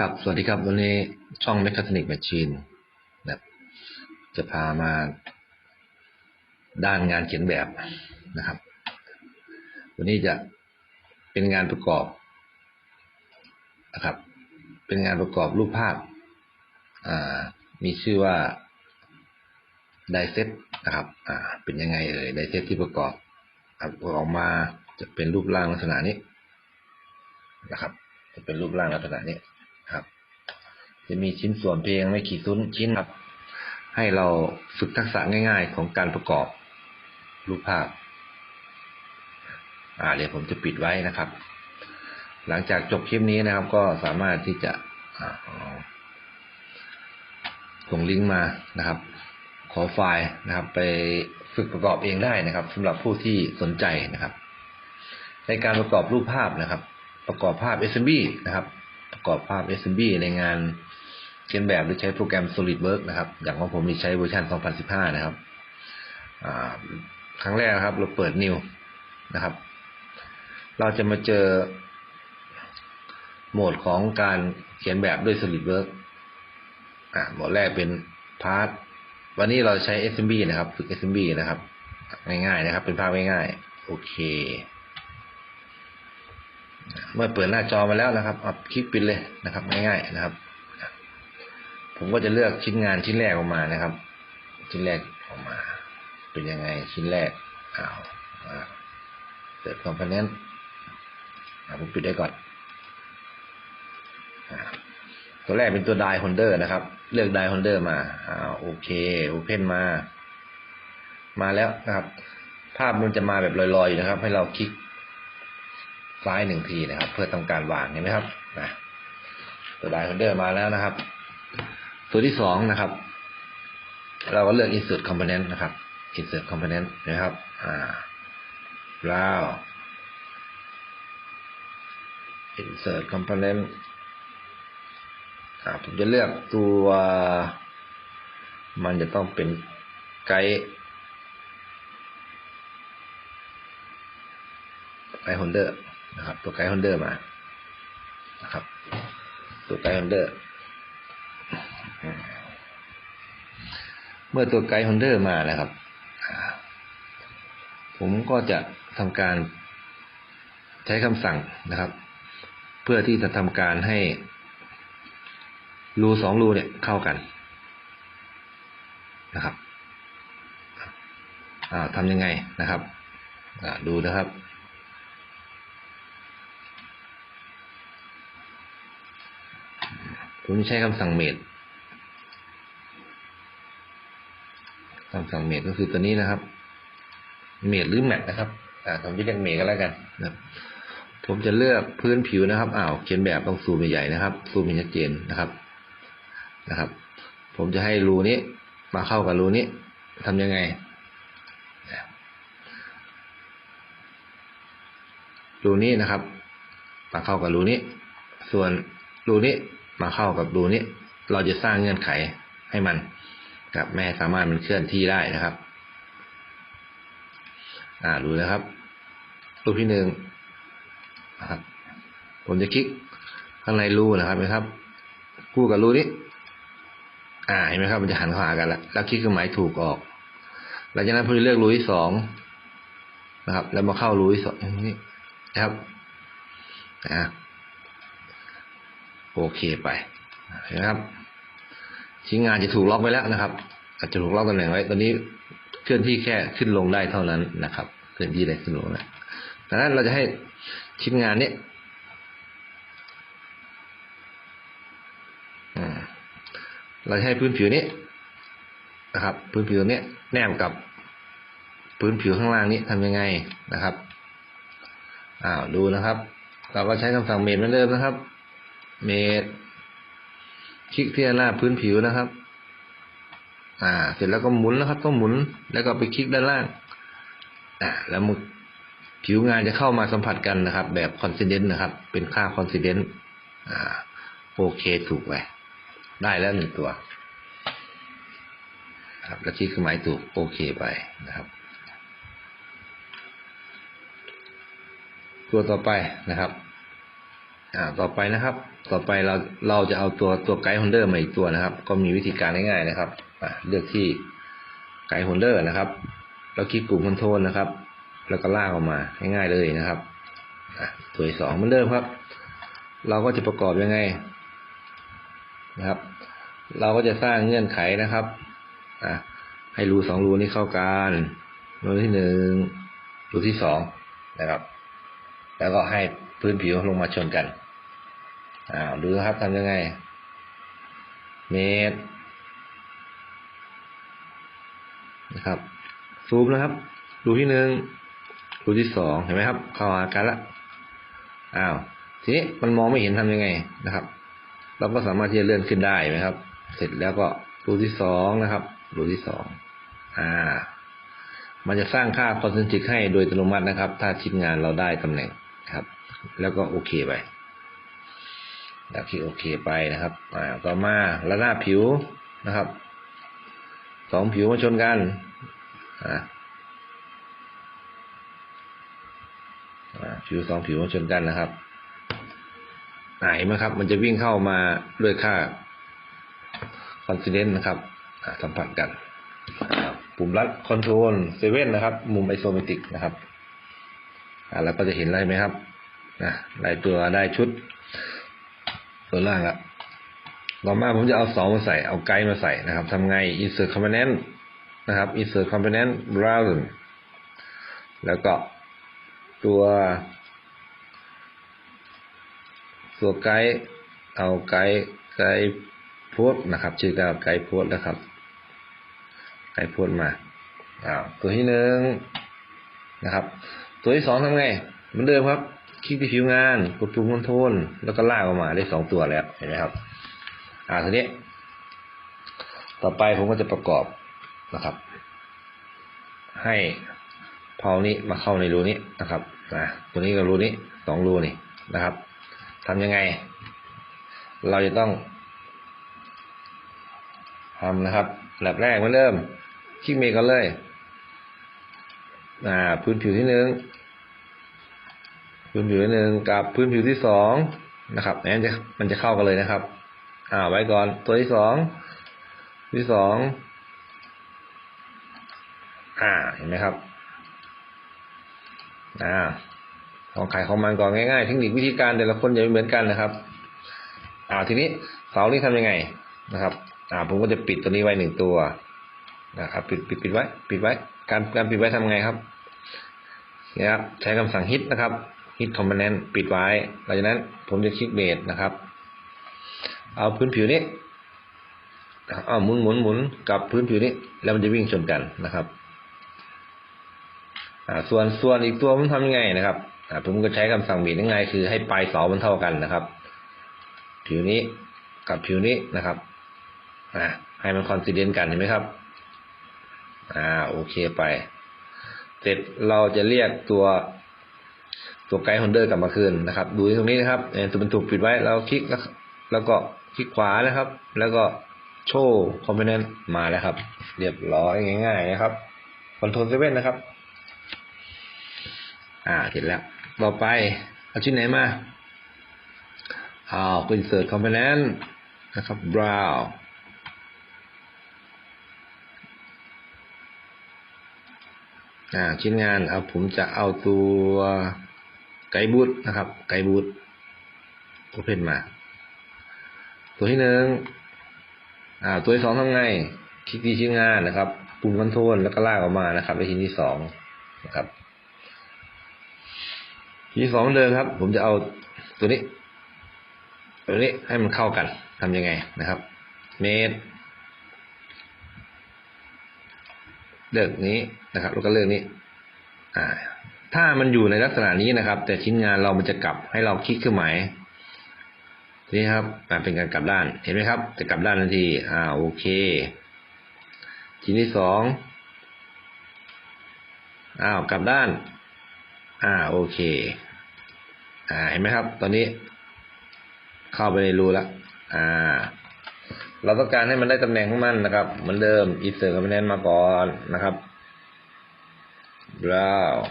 ครับ สวัสดีครับ วันนี้ช่อง Mechatronic Machine นะจะพามาด้านงานเขียนแบบนะครับ วันนี้จะเป็นงานประกอบนะครับ เป็นงานประกอบรูปภาพอ่ามีชื่อว่าไดเซตนะครับอ่าเป็นยังไงเอ่ยไดเซตที่ประกอบครับออกมาจะเป็นรูปร่างลักษณะนี้นะครับ จะเป็นรูปร่างลักษณะนี้ จะมีชิ้นส่วนเพียงไม่กี่ซุ้นชิ้นครับ ให้เราฝึกทักษะง่าย ๆ ของการประกอบรูปภาพ อ่าเดี๋ยวผมจะปิดไว้นะครับ หลังจากจบคลิปนี้นะครับ ก็สามารถที่จะส่งลิงก์มานะครับ ขอไฟล์นะครับ ไปฝึกประกอบเองได้นะครับสำหรับผู้ที่สนใจนะครับ ในการประกอบรูปภาพนะครับ ประกอบภาพ SMB นะครับ ประกอบภาพ SMB ในงานเขียนแบบหรือใช้โปรแกรม SolidWorks นะครับ อย่างของผมมีใช้เวอร์ชัน 2015 นะครับครั้งแรกนะครับ เราเปิด New นะครับ เราจะมาเจอ โหมดของการเขียนแบบด้วย SolidWorks อ่าโหมดแรกเป็น Part วันนี้เราใช้ SMB นะครับ ฝึก SMB นะครับ ง่ายๆนะครับ เป็นภาพง่ายๆ โอเค เมื่อเปิดหน้าจอมาแล้วนะครับเอาคลิกปิดเลยนะครับ ง่ายๆนะครับ ผมก็จะเลือกชิ้นงานชิ้นแรกออกมานะครับ ชิ้นแรกออกมา เป็นยังไงชิ้นแรกอ้าวเปิดคอมโพเนนต์ผมปิดได้ก่อนตัวแรกเป็นตัวไดฮอนเดอร์นะครับ เลือกไดฮอนเดอร์มาอาโอเคโอเพนมา มาแล้วนะครับ ภาพมันจะมาแบบลอยๆอยู่นะครับ ให้เราคลิก ซ้ายหนึ่งทีนะครับ เพื่อทำการวางเห็นไหมครับนะตัวไดฮอนเดอร์มาแล้วนะครับ ตัวที่สองนะครับ เราก็เลือก insert component นะครับ insert component นะครับอ่าแล้ว insert component อ่าผมจะเลือกตัว มันจะต้องเป็นไกด์ไกด์โฮลเดอร์ นะครับ ตัวไกด์โฮลเดอร์มานะครับ ตัวไกด์โฮลเดอร์เมื่อตัวไกด์โฮลเดอร์มานะครับ ผมก็จะทำการใช้คำสั่งนะครับ เพื่อที่จะทำการให้รูสองรูเนี่ยเข้ากันนะครับทำยังไงนะครับ ดูนะครับ ผมใช้คำสั่งเมดคำสั่งเมดก็คือตัวนี้นะครับ เมดหรือแมทนะครับ อ่าผมจะเรียกเมดก็แล้วกันนะผมจะเลือกพื้นผิวนะครับอ้าวเขียนแบบต้องซูมใหญ่ๆนะครับ ซูมให้ชัดเจนนะครับนะครับ ผมจะให้รูนี้มาเข้ากับรูนี้ทำยังไงรูนี้นะครับ มาเข้ากับรูนี้ ส่วนรูนี้ มาเข้ากับรูนี้เราจะสร้างเงื่อนไขให้มันกับแม่สามารถมันเคลื่อนที่ได้นะครับ อ่าดูนะครับ รูปที่หนึ่งนะครับ ผมจะคลิกข้างในรูนะครับเห็นไหมครับคู่กับรูนี้ อ่าเห็นไหมครับ มันจะหันเข้าหากันแล้วแล้วคลิกเครื่องหมายถูกออกหลังจากนั้นผมจะเลือกรูที่สองนะครับ แล้วมาเข้ารูที่สองนี่นะครับ อ่า โอเคไปนไหมครับชิ้นงานจะถูกล็อกไว้แล้วนะครับ อาจจะถูกล็อกตำแหน่งไว้ ตอนนี้เคลื่อนที่แค่ขึ้นลงได้เท่านั้นนะครับ เคลื่อนที่ได้ขึ้นลงนะดังนั้นเราจะให้ชิ้นงานนี้เราให้พื้นผิวนี้นะครับ พื้นผิวนี้แนบกับพื้นผิวข้างล่างนี้ทำยังไงนะครับอ้าวดูนะครับ เราก็ใช้คำสั่งเมดเหมือนเดิมนะครับ เมดคลิกที่หน้าพื้นผิวนะครับ อ่า เสร็จแล้วก็หมุนนะครับ ต้องหมุน แล้วก็ไปคลิกด้านล่าง อ่า แล้วมุผิวงานจะเข้ามาสัมผัสกันนะครับ แบบคอนซิเดนต์นะครับ เป็นค่าคอนซิเดนต์อ่า โอเคถูกไปได้แล้วหนึ่งตัว ครับ แล้วคลิกเครื่องหมายถูกโอเคไปนะครับตัวต่อไปนะครับ อ่าต่อไปนะครับ ต่อไปเราเราจะเอาตัวตัวไกด์โฮลเดอร์มาอีกตัวนะครับ ก็มีวิธีการง่ายๆนะครับอ่าเลือกที่ไกด์โฮลเดอร์นะครับ แล้วคลิกปุ่มคอนโทรลนะครับ แล้วก็ลากออกมาง่ายๆเลยนะครับตัวที่สองเหมือนเดิมครับ เราก็จะประกอบยังไงนะครับ เราก็จะสร้างเงื่อนไขนะครับอะให้รูสองรูนี้เข้ากันรูที่หนึ่งรูที่สองนะครับ แล้วก็ให้พื้นผิวลงมาชนกัน อ่าวดูนะครับทำยังไง เมตรนะครับ ซูมนะครับรูที่หนึ่งรูที่สองเห็นไหมครับ เข้าหากันละอ้าวทีนี้มันมองไม่เห็นทำยังไงนะครับ เราก็สามารถที่จะเลื่อนขึ้นได้ไหมครับ เสร็จแล้วก็รูที่สองนะครับรูที่สองอ่า มันจะสร้างค่าคอนเซนทริกให้โดยอัตโนมัตินะครับ ถ้าชิ้นงานเราได้ตำแหน่งครับ แล้วก็โอเคไป แล้วคลิกโอเคไปนะครับอ่าต่อมาระนาบผิวนะครับสองผิวมาชนกันอ่าผิวสองผิวมาชนกันนะครับอ่าเห็นไหมครับ มันจะวิ่งเข้ามาด้วยค่าคอนซิเดนต์นะครับอ่าสัมผัสกัน ปุ่มรัดคอนโทรลเซเว่นนะครับ มุมไอโซเมตริกนะครับอ่าแล้วก็จะเห็นอะไรไหมครับนะได้ตัวได้ชุด ตัวล่างละต่อมาผมจะเอาสองมาใส่เอาไกด์มาใส่นะครับทำไง insert component นะครับ insert component browse แล้วก็ตัว ตัวไกด์เอาไกด์ไกด์โพสนะครับ ชื่อก็ไกด์โพสนะครับ ไกด์โพสมาอ้าวตัวที่หนึ่งนะครับ ตัวที่สองทำไง เหมือนเดิมครับ คลิกที่ผิวงาน กดปุ่มคอนโทรลแล้วก็ลากออกมาได้สองตัวแล้วเห็นไหมครับ อ่าทีนี้ ต่อไปผมก็จะประกอบนะครับ ให้เพานี้มาเข้าในรูนี้นะครับนะตัวนี้กับรูนี้สองรูนี่นะครับทำยังไง เราจะต้องทำนะครับแลบแรกมือนเริ่มคลิกเมก่อนเลย อ่า พื้นผิวที่หนึ่ง พื้นผิวหนึ่งกับพื้นผิวที่สองนะครับนั้นจะมันจะเข้ากันเลยนะครับ อ่า ไว้ก่อนตัวที่สองที่สองอ่าเห็นไหมครับอ่าของขายของมันก่อนง่ายๆเทคนิควิธีการแต่ละคนจะไม่เหมือนกันนะครับ อ่าทีนี้เสานี้ทำยังไงนะครับ อ่าผมก็จะปิดตัวนี้ไว้หนึ่งตัวนะครับปิดปิดปิดไว้ ปิดไว้ การการปิดไว้ทำไงครับนี่ยครับใช้คำสั่ง hit นะครับ hit component ปิดไว้ หลังจากนั้นผมจะคลิกเบสนะครับ เอาพื้นผิวนี้ เอาหมุนหมุนหมุนกับพื้นผิวนี้ แล้วมันจะวิ่งชนกันนะครับส่วนส่วนอีกตัวมันทำยังไงนะครับผมก็ใช้คำสั่งเบสง่ายๆคือให้ปลายเสามันเท่ากันนะครับ ผิวนี้กับผิวนี้นะครับอให้มันคอนซิเดนต์กันเห็นไหมครับ อ่าโอเคไป เสร็จเราจะเรียกตัว ตัวไกด์ฮอนเดอร์กลับมาคืนนะครับ ดูที่ตรงนี้นะครับเออตัวมันถูกปิดไว้เราคลิกแล้วแล้วก็คลิกขวานะครับ แล้วก็โชว์คอมโพเนนต์มาแล้วครับ เรียบร้อยง่าย ๆ นะครับคอนโทรลเซเว่นนะครับ อ่าเสร็จแล้ว ต่อไปเอาชิ้นไหนมาเอา insert component นะครับ brow อ่าชิ้นงานเอาผมจะเอาตัว ไกด์บูทนะครับ ไกด์บูทโอเพ่นมา ตัวที่หนึ่งอ่า ตัวที่สองทำไง คลิกที่ชิ้นงานนะครับ ปุ่มคอนโทรลแล้วก็ลากออกมานะครับไปชิ้นที่สองนะครับชิ้นที่สองเหมือนเดิมครับ ผมจะเอาตัวนี้ ตัวนี้ให้มันเข้ากันทำยังไงนะครับ เมตรเลือกนี้นะครับ แล้วก็เลือกนี้ อ่า ถ้ามันอยู่ในลักษณะนี้นะครับ แต่ชิ้นงานเรามันจะกลับให้เราคลิกเครื่องหมายนี่ครับเป็นการกลับด้านเห็นไหมครับ จะกลับด้านทันทีอ่าโอเค ชิ้นที่สองอ้าวกลับด้าน อ่าโอเค อ่าเห็นไหมครับ ตอนนี้ เข้าไปในรูแล้วอ่า เราต้องการให้มันได้ตำแหน่งของมันนะครับ เหมือนเดิม insert component มาก่อนนะครับ browse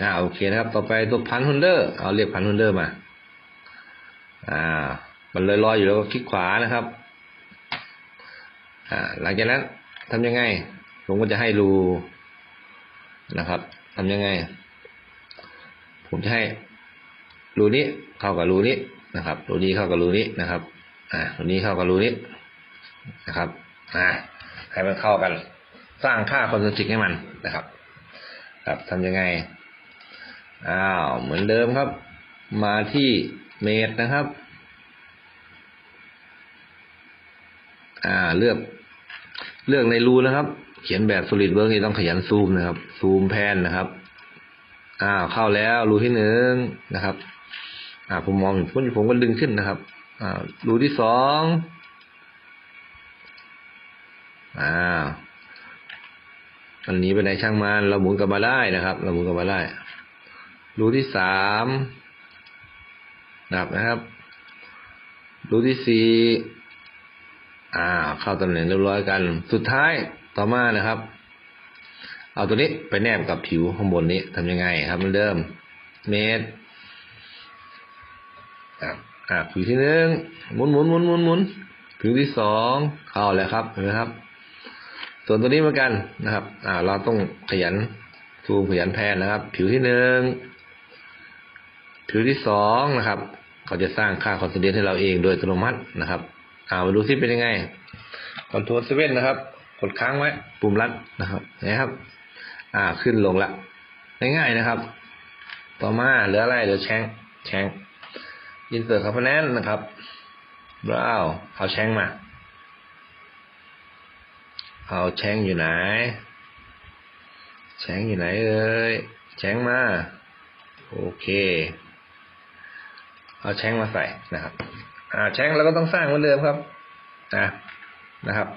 อ่าโอเคนะครับ ต่อไปตัวพันฮุนเดอร์เอาเรียกพันฮุนเดอร์มา อ่า มันลอยๆอยู่แล้วก็คลิกขวานะครับ อ่า หลังจากนั้นทำยังไง ผมก็จะให้รูนะครับทำยังไง ผมจะให้รูนี้เข้ากับรูนี้นะครับ รูนี้เข้ากับรูนี้นะครับ อ่ารูนี้เข้ากับรูนี้นะครับ อ่า ให้มันเข้ากัน สร้างค่าคอนเซนทริกให้มันนะครับ ครับทำยังไง อ้าวเหมือนเดิมครับ มาที่เมดนะครับ อ่าเลือก เลือกในรูนะครับ เขียนแบบ solid work นี่ต้องขยันซูมนะครับ ซูมแพนนะครับ อ้าวเข้าแล้วรูที่หนึ่งนะครับ อ่าผมมองเห็นพุ่นผมก็ดึงขึ้นนะครับ อ่ารูที่สองอ้าวอันนี้ไปไหนช่างมันเราหมุนกลับมาได้นะครับ เราหมุนกลับมาได้ รูที่สามนับนะครับรูที่สี่อ่า เข้าตำแหน่งเรียบร้อยกัน สุดท้ายต่อมานะครับ เอาตัวนี้ไปแนบกับผิวข้างบนนี้ทำยังไงครับเหมือนเดิมเมตรอ่าผิวที่หนึ่งหมุนหมุนหมุนหมุนหมุนผิวที่สองเข้าแล้วครับเห็นไหมครับ ส่วนตัวนี้เหมือนกันนะครับ อ่า เราต้องขยันซูมขยันแพนนะครับ ผิวที่หนึ่ง ผิวที่สองนะครับ เขาจะสร้างค่าคอนเซนเทรตให้เราเองโดยอัตโนมัตินะครับอ่ามาดูซิเป็นยังไงคอนโทรลเซเว่นนะครับ กดค้างไว้ปุ่มรัดนะครับนะครับ อ่าขึ้นลงละง่ายๆนะครับ ต่อมาเหลืออะไรเหลือแชงแชงอินเสิร์ตคอมโพเนนต์นะครับบราวเอาแชงมา เอาแชงอยู่ไหนแชงอยู่ไหนเอ่ยแชงมา โอเค เอาแชงมาใส่นะครับ อ่า แชงเราก็ต้องสร้างเหมือนเดิมครับนะนะครับ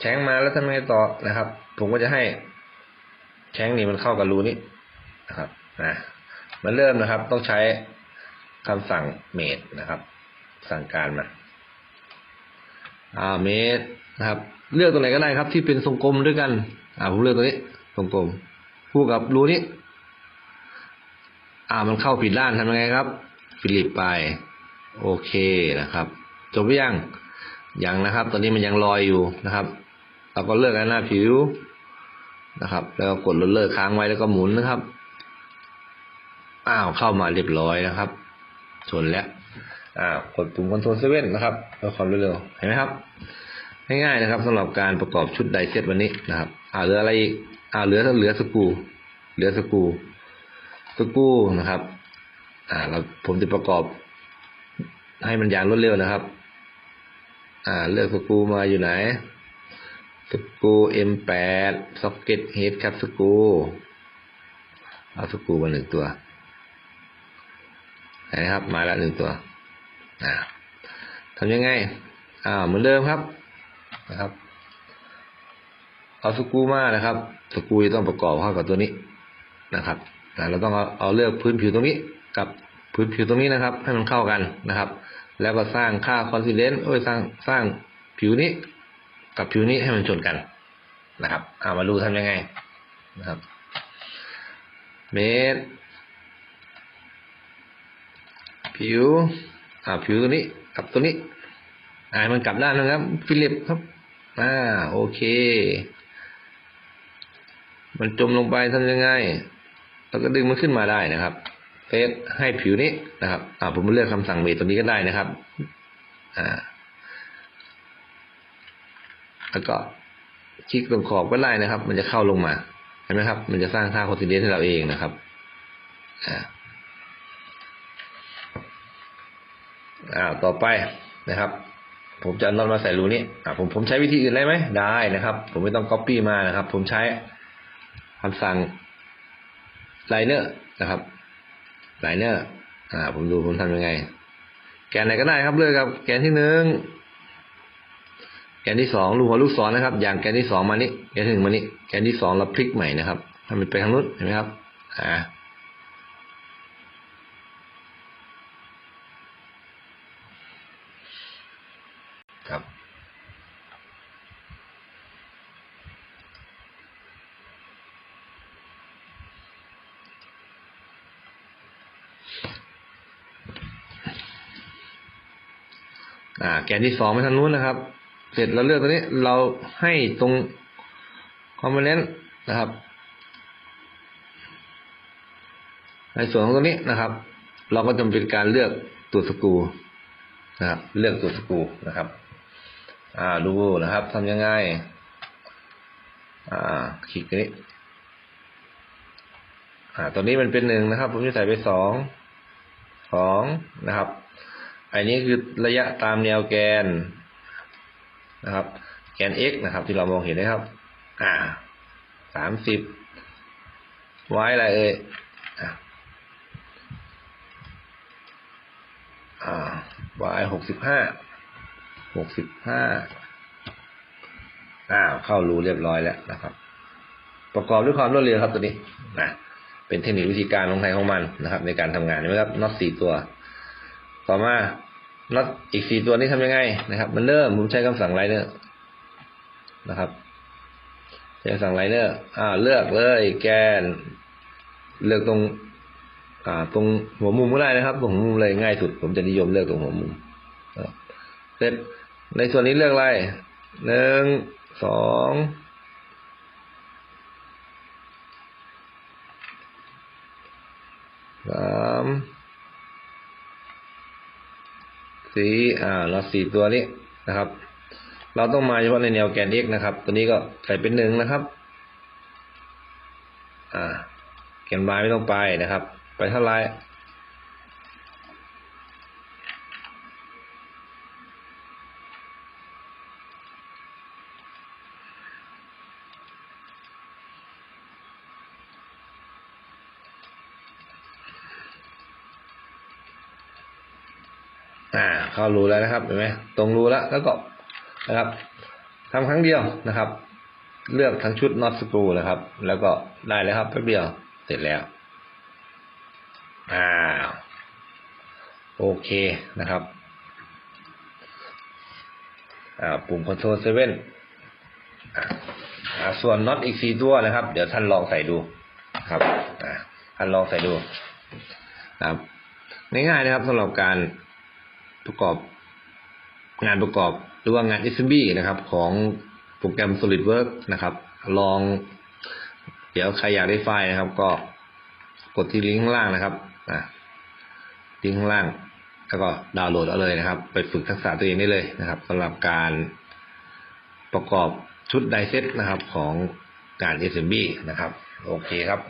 แชงมาแล้วทำไงต่อนะครับ ผมก็จะให้ แชงนี่มันเข้ากับรูนี้นะครับนะมันเริ่มนะครับ ต้องใช้คำสั่งเมดนะครับ สั่งการมาอ่าเมดนะครับ เลือกตัวไหนก็ได้ครับ ที่เป็นทรงกลมด้วยกัน อ่าผมเลือกตัวนี้ทรงกลมคู่กับรูนี้ อ่ามันเข้าผิดด้านทำยังไงครับ ฟิลิปไป โอเคนะครับ จบหรือยัง ยังนะครับ ตอนนี้มันยังลอยอยู่นะครับ เราก็เลือกอันหน้าผิวนะครับ แล้วก็กดลดเลิกค้างไว้แล้วก็หมุนนะครับ อ้าวเข้ามาเรียบร้อยนะครับ ชนแล้ว อ้าวกดปุ่มคอนโทรลเซเว่นนะครับเพื่อความเร็วเห็นไหมครับ ง่ายๆนะครับสำหรับการประกอบชุดไดเซตวันนี้นะครับ อ่าเหลืออะไรอีก อ่าเหลือเหลือสกูเหลือสกู รูสกรูนะครับ อ่าเราผมจะประกอบ ให้มันอย่างรวดเร็วนะครับ อ่า เลือกสกูมาอยู่ไหนสกู M8 socket head ครับสกูเอาสกูมาหนึ่งตัวนะครับมาแล้วหนึ่งตัวอ่าทำยังไง อ่า เหมือนเดิมครับนะครับ เอาสกูมานะครับ สกูจะต้องประกอบเข้ากับตัวนี้นะครับ อ่เราต้องเอาเอาเลือกพื้นผิวตรงนี้กับพื้นผิวตรงนี้นะครับ ให้มันเข้ากันนะครับ แล้วก็สร้างค่าคอนซิเดนต์โอ้ยสร้างสร้างผิวนี้ กับผิวนี้ให้มันชนกันนะครับเอามาดูทำยังไงนะครับ เมตรผิวอ่าผิวตัวนี้กับตัวนี้อ่ามันกลับด้านนะครับ ฟิลิปครับอ่าโอเค มันจมลงไปทำยังไง แล้วก็ดึงมันขึ้นมาได้นะครับเฟซให้ผิวนี้นะครับอ่าผมเลือกคำสั่งเมตตัวนี้ก็ได้นะครับอ่าแล้วก็คลิกตรงขอบก็ได้นะครับ มันจะเข้าลงมาเห็นไหมครับ มันจะสร้างค่าโคติเดนให้เราเองนะครับอ่าอ่าต่อไปนะครับ ผมจะอน็อตมาใส่รูนี้อ่าผมผมใช้วิธีอื่นได้ไหมได้นะครับ ผมไม่ต้องก๊อปปี้มานะครับ ผมใช้คำสั่ง ไลเนอร์นะครับไลเนอร์อ่าผมดูผมทำยังไง แกนไหนก็ได้ครับเลือกครับ แกนที่หนึ่งแกนที่สองลูกหัวลูกศรนะครับ อย่างแกนที่สองมานี้แกนหนึ่งมานี้แกนที่สองเราพลิกใหม่นะครับให้มันไปทางนู้นเห็นไหมครับ อ่า ครับ อ่า แกนที่สองไปทางนู้นนะครับ เสร็จเราเลือกตัวนี้เราให้ตรงคอมโพเนนต์นะครับ ในส่วนของตัวนี้นะครับ เราก็จะเป็นการเลือกตัวสกูนะครับ เลือกตัวสกูนะครับ อ่าดูนะครับทำยังไงอ่าคลิกตัวนี้อ่าตัวนี้มันเป็นหนึ่งนะครับ ผมจะใส่ไปสองสองนะครับ อันนี้คือระยะตามแนวแกนนะครับ แกน x นะครับ ที่เรามองเห็นนะครับ อ่าสามสิบไว้อะไรเอ่ยอ่า y หกสิบห้าหกสิบห้าอ้าวเข้ารูเรียบร้อยแล้วนะครับ ประกอบด้วยความรวดเร็วครับตัวนี้นะเป็นเทคนิควิธีการของใครของมันนะครับ ในการทำงานนไหมครับน็อตสี่ตัว ต่อมา น็อตอีกสี่ตัวนี้ทำยังไงนะครับ มันเริ่มผมใช้คำสั่งไลเนอร์นะครับใช้คำสั่งไลเนอร์อ่า เลือกเลยแกน เลือกตรง อ่า ตรงหัวมุมก็ได้นะครับตรงหัวมุมเลยง่ายสุด ผมจะนิยมเลือกตรงหัวมุมเสร็จในส่วนนี้เลือกอะไรหนึ่งสองสาม สีอ่าเราสี่ตัวนี้นะครับ เราต้องมาเฉพาะในแนวแกน x นะครับ ตัวนี้ก็ใส่เป็นหนึ่งนะครับ อ่า แกน y ไม่ต้องไปนะครับ ไปเท่าไร อ่าเข้ารูแล้วนะครับเห็นไหมตรงรูแล้วแล้วก็นะครับทำครั้งเดียวนะครับ เลือกทั้งชุดน็อตสกรูนะครับ แล้วก็ได้แล้วครับแป๊บเดียวเสร็จแล้วอ่าโอเคนะครับอ่าปุ่ม Ctrl 7อ่าส่วนน็อตอีกสี่ตัวนะครับ เดี๋ยวท่านลองใส่ดูครับอ่าท่านลองใส่ดูครับง่ายๆนะครับสำหรับการ ประกอบงานประกอบหรือว่างาน SMB นะครับ ของโปรแกรม SolidWorks นะครับ ลอง เดี๋ยวใครอยากได้ไฟล์นะครับ ก็กดที่ลิงก์ข้างล่างนะครับอะลิงก์ข้างล่าง แล้วก็ดาวน์โหลดเอาเลยนะครับ ไปฝึกทักษะตัวเองได้เลยนะครับสำหรับการประกอบชุดไดเซตนะครับของการ SMB นะครับ โอเคครับ